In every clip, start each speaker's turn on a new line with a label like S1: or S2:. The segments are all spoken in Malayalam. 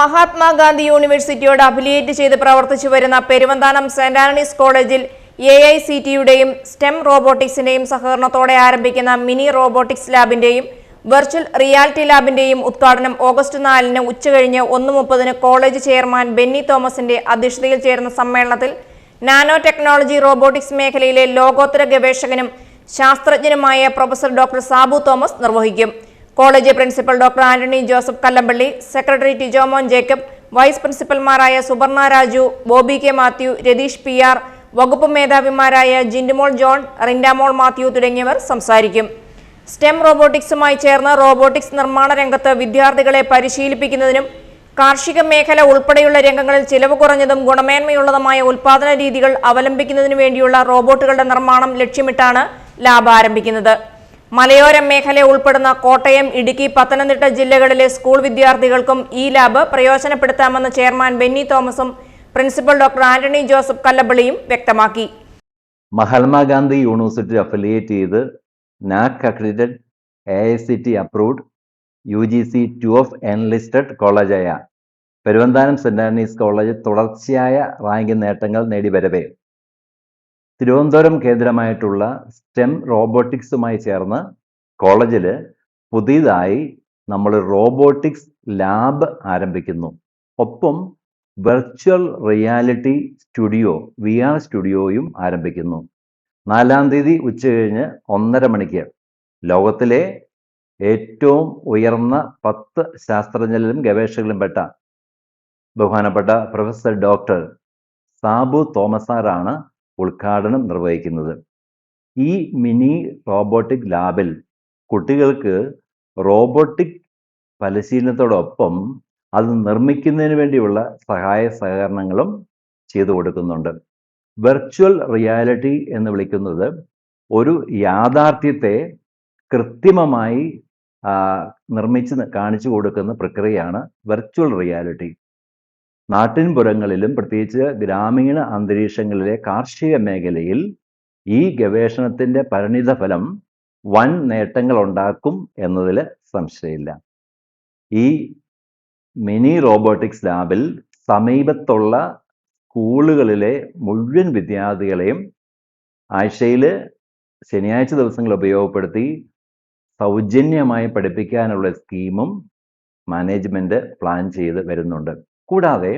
S1: മഹാത്മാഗാന്ധി യൂണിവേഴ്സിറ്റിയോട് അഫിലിയേറ്റ് ചെയ്ത് പ്രവർത്തിച്ചു വരുന്ന പെരുവന്താനം സെന്റ് ആന്റണീസ് കോളേജിൽ എ ഐ സി ടിയുടെയും സ്റ്റെം റോബോട്ടിക്സിന്റെയും സഹകരണത്തോടെ ആരംഭിക്കുന്ന മിനി റോബോട്ടിക്സ് ലാബിന്റെയും വെർച്വൽ റിയാലിറ്റി ലാബിന്റെയും ഉദ്ഘാടനം ഓഗസ്റ്റ് നാലിന് ഉച്ചകഴിഞ്ഞ് ഒന്ന് മുപ്പതിന് കോളേജ് ചെയർമാൻ ബെന്നി തോമസിന്റെ അധ്യക്ഷതയിൽ ചേർന്ന സമ്മേളനത്തിൽ നാനോ ടെക്നോളജി റോബോട്ടിക്സ് മേഖലയിലെ ലോകോത്തര ഗവേഷകനും ശാസ്ത്രജ്ഞനുമായ പ്രൊഫസർ ഡോക്ടർ സാബു തോമസ് നിർവഹിക്കും. College principal doctor Antony Joseph Kallampally secretary Tijomon Jacob vice പ്രിൻസിപ്പൽമാരായ Suberna Raju Bobby K Mathew Ratheesh P R വകുപ്പ് മേധാവിമാരായ ജിൻഡുമോൾ ജോൺ റിൻഡാമോൾ മാത്യു തുടങ്ങിയവർ സംസാരിക്കും. സ്റ്റെം റോബോട്ടിക്സുമായി ചേർന്ന് റോബോട്ടിക്സ് നിർമ്മാണ രംഗത്ത് വിദ്യാർത്ഥികളെ പരിശീലിപ്പിക്കുന്നതിനും കാർഷിക മേഖല ഉൾപ്പെടെയുള്ള രംഗങ്ങളിൽ ചിലവ് കുറഞ്ഞതും ഗുണമേന്മയുള്ളതുമായ ഉൽപാദന രീതികൾ അവലംബിക്കുന്നതിനു വേണ്ടിയുള്ള റോബോട്ടുകളുടെ നിർമ്മാണം ലക്ഷ്യമിട്ടാണ് ലാബ് ആരംഭിക്കുന്നത്. മലയോര മേഖല ഉൾപ്പെടുന്ന കോട്ടയം ഇടുക്കി പത്തനംതിട്ട ജില്ലകളിലെ സ്കൂൾ വിദ്യാർത്ഥികൾക്കും ഈ ലാബ് പ്രയോജനപ്പെടുത്താമെന്ന് ചെയർമാൻ ബെന്നി തോമസും പ്രിൻസിപ്പൽ ഡോക്ടർ ആന്റണി ജോസഫ് കല്ലബളിയും വ്യക്തമാക്കി.
S2: മഹാത്മാഗാന്ധി യൂണിവേഴ്സിറ്റി അഫിലിയേറ്റ് ചെയ്ത് NAAC accredited A I C T approved U G C two of enlisted കോളേജായ Peruvanthanam saint Antony's college തുടർച്ചയായ റാങ്കിംഗ് നേട്ടങ്ങൾ നേടി വരവേ തിരുവനന്തപുരം കേന്ദ്രമായിട്ടുള്ള സ്റ്റെം റോബോട്ടിക്സുമായി ചേർന്ന് കോളേജിൽ പുതിയതായി നമ്മൾ റോബോട്ടിക്സ് ലാബ് ആരംഭിക്കുന്നു. ഒപ്പം virtual reality studio V R സ്റ്റുഡിയോയും ആരംഭിക്കുന്നു. നാലാം തീയതി ഉച്ചകഴിഞ്ഞ് ഒന്നര മണിക്ക്. ലോകത്തിലെ ഏറ്റവും ഉയർന്ന പത്ത് ശാസ്ത്രജ്ഞരിലും ഗവേഷകരിലും പെട്ട ബഹുമാനപ്പെട്ട പ്രൊഫസർ ഡോക്ടർ സാബു തോമസാറാണ് ഉദ്ഘാടനം നിർവഹിക്കുന്നത്. ഈ മിനി റോബോട്ടിക് ലാബിൽ കുട്ടികൾക്ക് റോബോട്ടിക് പരിശീലനത്തോടൊപ്പം അത് നിർമ്മിക്കുന്നതിന് വേണ്ടിയുള്ള സഹായ സഹകരണങ്ങളും ചെയ്തു കൊടുക്കുന്നുണ്ട്. വെർച്വൽ റിയാലിറ്റി എന്ന് വിളിക്കുന്നത് ഒരു യാഥാർത്ഥ്യത്തെ കൃത്രിമമായി നിർമ്മിച്ച് കാണിച്ചു കൊടുക്കുന്ന പ്രക്രിയയാണ് വെർച്വൽ റിയാലിറ്റി. നാട്ടിൻപുറങ്ങളിലും പ്രത്യേകിച്ച് ഗ്രാമീണ അന്തരീക്ഷങ്ങളിലെ കാർഷിക മേഖലയിൽ ഈ ഗവേഷണത്തിന്റെ പരിണിത ഫലം വൻ നേട്ടങ്ങൾ ഉണ്ടാക്കും എന്നതിൽ സംശയമില്ല. ഈ മിനി റോബോട്ടിക്സ് ലാബിൽ സമീപത്തുള്ള സ്കൂളുകളിലെ മുഴുവൻ വിദ്യാർത്ഥികളെയും ആഴ്ചയിൽ ശനിയാഴ്ച ദിവസങ്ങൾ ഉപയോഗപ്പെടുത്തി സൗജന്യമായി പഠിപ്പിക്കാനുള്ള സ്കീമും മാനേജ്മെന്റ് പ്ലാൻ ചെയ്ത് വരുന്നുണ്ട്. കൂടാതെ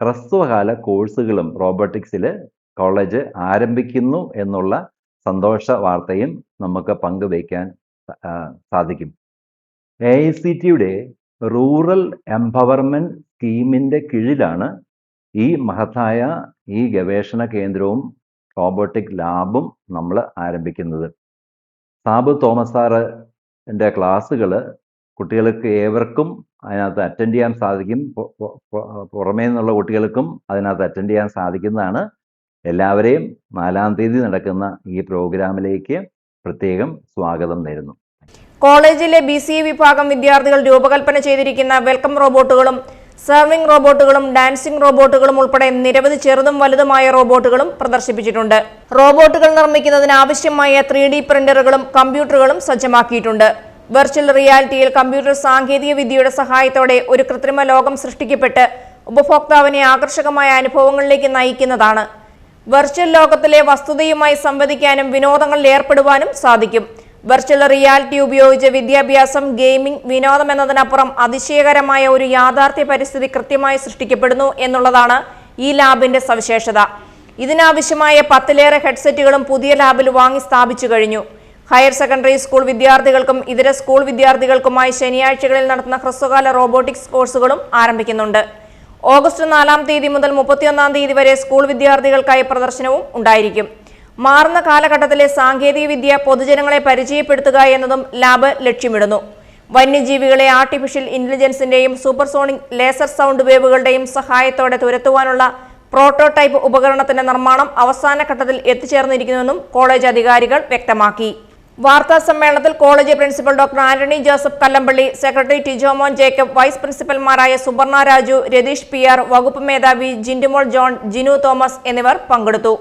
S2: ഹ്രസ്വകാല കോഴ്സുകളും റോബോട്ടിക്സിൽ കോളേജ് ആരംഭിക്കുന്നു എന്നുള്ള സന്തോഷ വാർത്തയും നമുക്ക് പങ്കുവയ്ക്കാൻ സാധിക്കും. എ ഐ സി ടിയുടെ റൂറൽ എംപവർമെന്റ് സ്കീമിന്റെ കീഴിലാണ് ഈ മഹത്തായ ഈ ഗവേഷണ കേന്ദ്രവും റോബോട്ടിക് ലാബും നമ്മൾ ആരംഭിക്കുന്നത്. സാബു തോമസ് സാറിന്റെ ക്ലാസ്സുകൾ കുട്ടികൾക്ക് ഏവർക്കും അതിനകത്ത് അറ്റൻഡ് ചെയ്യാൻ സാധിക്കും. പുറമേ നിന്നുള്ള കുട്ടികൾക്കും അതിനകത്ത് അറ്റൻഡ് ചെയ്യാൻ സാധിക്കുന്നതാണ്. എല്ലാവരെയും നാലാം തീയതി നടക്കുന്ന ഈ പ്രോഗ്രാമിലേക്ക് പ്രത്യേകം സ്വാഗതം നേരുന്നു.
S1: കോളേജിലെ ബി സി വിഭാഗം വിദ്യാർത്ഥികൾ രൂപകൽപ്പന ചെയ്തിരിക്കുന്ന വെൽക്കം റോബോട്ടുകളും സെർവിംഗ് റോബോട്ടുകളും ഡാൻസിംഗ് റോബോട്ടുകളും ഉൾപ്പെടെ നിരവധി ചെറുതും വലുതുമായ റോബോട്ടുകളും പ്രദർശിപ്പിച്ചിട്ടുണ്ട്. റോബോട്ടുകൾ നിർമ്മിക്കുന്നതിന് ആവശ്യമായ ത്രീ പ്രിന്ററുകളും കമ്പ്യൂട്ടറുകളും സജ്ജമാക്കിയിട്ടുണ്ട്. വെർച്വൽ റിയാലിറ്റിയിൽ കമ്പ്യൂട്ടർ സാങ്കേതിക വിദ്യയുടെ സഹായത്തോടെ ഒരു കൃത്രിമ ലോകം സൃഷ്ടിക്കപ്പെട്ട് ഉപഭോക്താവിനെ ആകർഷകമായ അനുഭവങ്ങളിലേക്ക് നയിക്കുന്നതാണ്. വെർച്വൽ ലോകത്തിലെ വസ്തുതയുമായി സംവദിക്കാനും വിനോദങ്ങളിൽ ഏർപ്പെടുവാനും സാധിക്കും. വെർച്വൽ റിയാലിറ്റി ഉപയോഗിച്ച് വിദ്യാഭ്യാസം ഗെയിമിംഗ് വിനോദം എന്നതിനപ്പുറം അതിശയകരമായ ഒരു യാഥാർത്ഥ്യ പരിസ്ഥിതി കൃത്യമായി സൃഷ്ടിക്കപ്പെടുന്നു എന്നുള്ളതാണ് ഈ ലാബിന്റെ സവിശേഷത. ഇതിനാവശ്യമായ പത്തിലേറെ ഹെഡ്സെറ്റുകളും പുതിയ ലാബിൽ വാങ്ങി സ്ഥാപിച്ചു കഴിഞ്ഞു. ഹയർ സെക്കൻഡറി സ്കൂൾ വിദ്യാർത്ഥികൾക്കും ഇതര സ്കൂൾ വിദ്യാർത്ഥികൾക്കുമായി ശനിയാഴ്ചകളിൽ നടത്തുന്ന ഹ്രസ്വകാല റോബോട്ടിക്സ് കോഴ്സുകളും ആരംഭിക്കുന്നുണ്ട്. ഓഗസ്റ്റ് നാലാം തീയതി മുതൽ മുപ്പത്തിയൊന്നാം തീയതി വരെ സ്കൂൾ വിദ്യാർത്ഥികൾക്കായി പ്രദർശനവും ഉണ്ടായിരിക്കും. മാറുന്ന കാലഘട്ടത്തിലെ സാങ്കേതികവിദ്യ പൊതുജനങ്ങളെ പരിചയപ്പെടുത്തുക എന്നതും ലാബ് ലക്ഷ്യമിടുന്നു. വന്യജീവികളെ ആർട്ടിഫിഷ്യൽ ഇന്റലിജൻസിന്റെയും സൂപ്പർസോണിക് ലേസർ സൗണ്ട് വേവുകളുടെയും സഹായത്തോടെ തുരത്തുവാനുള്ള പ്രോട്ടോടൈപ്പ് ഉപകരണത്തിന്റെ നിർമ്മാണം അവസാന ഘട്ടത്തിൽ എത്തിച്ചേർന്നിരിക്കുന്നുവെന്നും കോളേജ് അധികാരികൾ വ്യക്തമാക്കി. വാർത്താ സമ്മേളനത്തിൽ college principal doctor Antony Joseph Kallampally secretary Tijomon Jacob vice പ്രിൻസിപ്പൽമാരായ Suberna Raju Ratheesh P R വകുപ്പ് മേധാവി ജിൻഡുമോൾ ജോൺ ജിനു തോമസ് എന്നിവർ പങ്കെടുത്തു.